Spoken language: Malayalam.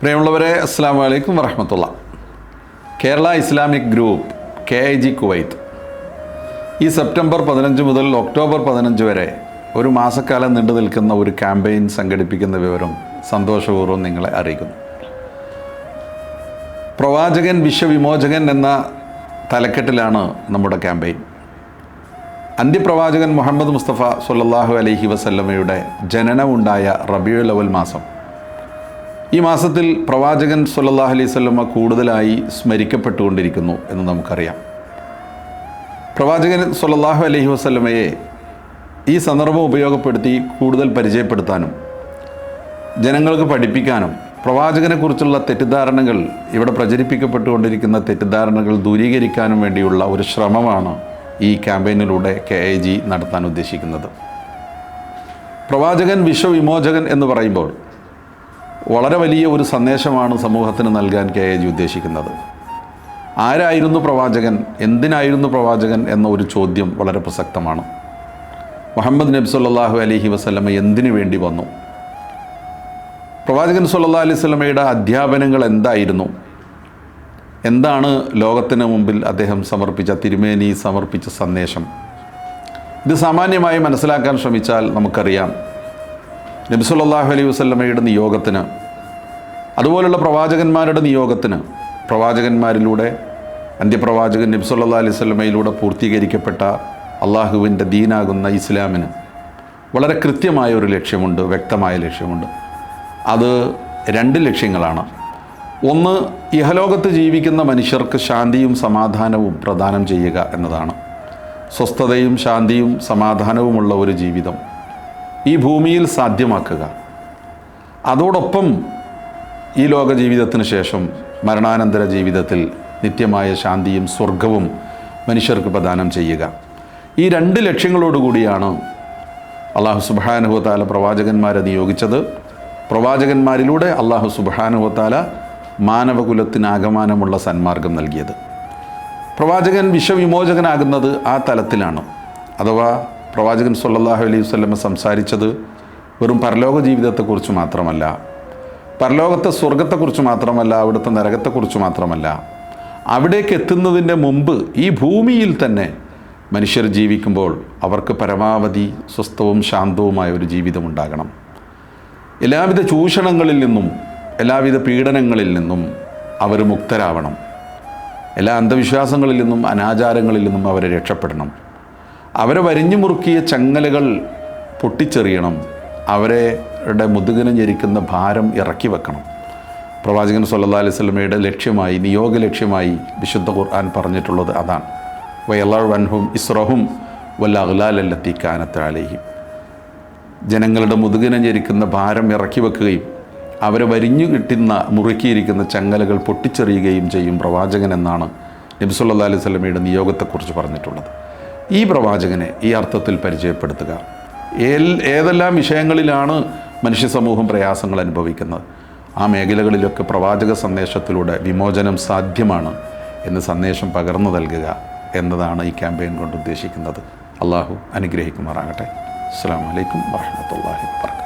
പ്രിയമുള്ളവരെ അസ്സാം വലൈക്കും വറഹമത്തുള്ള. Kerala Islamic group K I G Kuwait. ഈ സെപ്റ്റംബർ പതിനഞ്ച് മുതൽ ഒക്ടോബർ പതിനഞ്ച് വരെ ഒരു മാസക്കാലം നീണ്ടു നിൽക്കുന്ന ഒരു ക്യാമ്പയിൻ സംഘടിപ്പിക്കുന്ന വിവരം സന്തോഷപൂർവം നിങ്ങളെ അറിയിക്കുന്നു. പ്രവാചകൻ വിശ്വവിമോചകൻ എന്ന തലക്കെട്ടിലാണ് നമ്മുടെ ക്യാമ്പയിൻ. അന്ത്യപ്രവാചകൻ മുഹമ്മദ് മുസ്തഫ സല്ലല്ലാഹു അലഹി വസല്ലമയുടെ ജനനമുണ്ടായ റബിയുൽ അവൽ മാസം ഈ മാസത്തിൽ പ്രവാചകൻ സുല്ലാ അലൈഹി വസല്ലമ കൂടുതലായി സ്മരിക്കപ്പെട്ടുകൊണ്ടിരിക്കുന്നു എന്ന് നമുക്കറിയാം. പ്രവാചകൻ സുല്ലാഹു അലൈഹി വസ്ലമയെ ഈ സന്ദർഭം ഉപയോഗപ്പെടുത്തി കൂടുതൽ പരിചയപ്പെടുത്താനും ജനങ്ങൾക്ക് പഠിപ്പിക്കാനും പ്രവാചകനെക്കുറിച്ചുള്ള തെറ്റിദ്ധാരണകൾ ഇവിടെ പ്രചരിപ്പിക്കപ്പെട്ടുകൊണ്ടിരിക്കുന്ന തെറ്റിദ്ധാരണകൾ ദൂരീകരിക്കാനും വേണ്ടിയുള്ള ഒരു ശ്രമമാണ് ഈ ക്യാമ്പയിനിലൂടെ കെ എ ജി നടത്താൻ ഉദ്ദേശിക്കുന്നത്. പ്രവാചകൻ വിശ്വവിമോചകൻ എന്ന് പറയുമ്പോൾ വളരെ വലിയ ഒരു സന്ദേശമാണ് സമൂഹത്തിന് നൽകാൻ കെ എ ജി ഉദ്ദേശിക്കുന്നത്. ആരായിരുന്നു പ്രവാചകൻ? എന്തിനായിരുന്നു പ്രവാചകൻ എന്ന ഒരു ചോദ്യം വളരെ പ്രസക്തമാണ്. മുഹമ്മദ് നബി സല്ലാഹു അലഹി വസ്ലമ എന്തിനു വേണ്ടി വന്നു? പ്രവാചകൻ സല്ലാ അലൈഹി സ്വലമയുടെ അധ്യാപനങ്ങൾ എന്തായിരുന്നു? എന്താണ് ലോകത്തിന് മുമ്പിൽ അദ്ദേഹം സമർപ്പിച്ച തിരുമേനി സമർപ്പിച്ച സന്ദേശം? ഇത് സാമാന്യമായി മനസ്സിലാക്കാൻ ശ്രമിച്ചാൽ നമുക്കറിയാം. നബി സല്ലല്ലാഹു അലൈഹി വസല്ലമയുടെ നിയോഗത്തിന് അതുപോലുള്ള പ്രവാചകന്മാരുടെ നിയോഗത്തിന് പ്രവാചകന്മാരിലൂടെ അന്ത്യപ്രവാചകൻ നബി സല്ലല്ലാഹു അലൈഹി സ്വലമയിലൂടെ പൂർത്തീകരിക്കപ്പെട്ട അള്ളാഹുവിന്റെ ദീനാകുന്ന ഇസ്ലാമിന് വളരെ കൃത്യമായ ഒരു ലക്ഷ്യമുണ്ട് വ്യക്തമായ ലക്ഷ്യമുണ്ട്. അത് രണ്ട് ലക്ഷ്യങ്ങളാണ്. ഒന്ന് ഇഹലോകത്ത് ജീവിക്കുന്ന മനുഷ്യർക്ക് ശാന്തിയും സമാധാനവും പ്രദാനം ചെയ്യുക എന്നതാണ്. സ്വസ്ഥതയും ശാന്തിയും സമാധാനവുമുള്ള ഒരു ജീവിതം. ഈ ഭൂമിയിൽ സാധ്യമാക്കുക. അതോടൊപ്പം ഈ ലോക ജീവിതത്തിന് ശേഷം മരണാനന്തര ജീവിതത്തിൽ നിത്യമായ ശാന്തിയും സ്വർഗവും മനുഷ്യർക്ക് പ്രദാനം ചെയ്യുക. ഈ രണ്ട് ലക്ഷ്യങ്ങളോടുകൂടിയാണ് അള്ളാഹു സുബാനുഹത്താല പ്രവാചകന്മാരെ നിയോഗിച്ചത്. പ്രവാചകന്മാരിലൂടെ അള്ളാഹു സുബാനുഹത്താല മാനവകുലത്തിന് ആഗമാനമുള്ള സന്മാർഗം നൽകിയത്. പ്രവാചകൻ വിശ്വവിമോചകനാകുന്നത് ആ തലത്തിലാണ്. അഥവാ പ്രവാചകൻ സല്ലാഹു അലൈഹി വസല്ലമ സംസാരിച്ചത് വെറും പരലോക ജീവിതത്തെക്കുറിച്ച് മാത്രമല്ല പരലോകത്തെ സ്വർഗത്തെക്കുറിച്ച് മാത്രമല്ല അവിടുത്തെ നരകത്തെക്കുറിച്ച് മാത്രമല്ല അവിടേക്ക് എത്തുന്നതിന്റെ മുമ്പ് ഈ ഭൂമിയിൽ തന്നെ മനുഷ്യർ ജീവിക്കുമ്പോൾ അവർക്ക് പരമാവധി സ്വസ്ഥവും ശാന്തവുമായ ഒരു ജീവിതമുണ്ടാകണം എല്ലാവിധ ചൂഷണങ്ങളിൽ നിന്നും എല്ലാവിധ പീഡനങ്ങളിൽ നിന്നും അവർ മുക്തരാവണം. എല്ലാ അന്ധവിശ്വാസങ്ങളിൽ നിന്നും അനാചാരങ്ങളിൽ നിന്നും അവരെ രക്ഷപ്പെടണം. അവരെ വരിഞ്ഞു മുറുക്കിയ ചങ്ങലകൾ പൊട്ടിച്ചെറിയണം. അവരുടെ മുതുകിന് ഞെരിക്കുന്ന ഭാരം ഇറക്കി വെക്കണം. പ്രവാചകൻ സല്ലാ അലൈഹി സ്വലമയുടെ ലക്ഷ്യമായി നിയോഗ ലക്ഷ്യമായി വിശുദ്ധ ഖുർആൻ പറഞ്ഞിട്ടുള്ളത് അതാണ്. വയലാൾ വൻഹും ഇസ്രഹും വല്ല അഹ്ലാലല്ലത്തി കാനത്ത് അലൈഹിം. ജനങ്ങളുടെ മുതുകിനെ ഞെരിക്കുന്ന ഭാരം ഇറക്കി വെക്കുകയും അവരെ വരിഞ്ഞു കിട്ടുന്ന മുറുക്കിയിരിക്കുന്ന ചങ്ങലകൾ പൊട്ടിച്ചെറിയുകയും ചെയ്യും പ്രവാചകൻ എന്നാണ് നബിസുല്ലാ അലൈഹി സ്വലമയുടെ നിയോഗത്തെക്കുറിച്ച് പറഞ്ഞിട്ടുള്ളത്. ഈ പ്രവാചകനെ ഈ അർത്ഥത്തിൽ പരിചയപ്പെടുത്തുക. ഏതെല്ലാം വിഷയങ്ങളിലാണ് മനുഷ്യ സമൂഹം പ്രയാസങ്ങൾ അനുഭവിക്കുന്നത്? ആ മേഖലകളിലൊക്കെ പ്രവാചക സന്ദേശത്തിലൂടെ വിമോചനം സാധ്യമാണ് എന്ന് സന്ദേശം പകർന്നു നൽകുക എന്നതാണ് ഈ ക്യാമ്പയിൻ കൊണ്ട് ഉദ്ദേശിക്കുന്നത്. അള്ളാഹു അനുഗ്രഹിക്കുമാറാകട്ടെ. അസ്സാം വലൈക്കും വാഹമത്തല്ലാഹി വർക്കാത്തു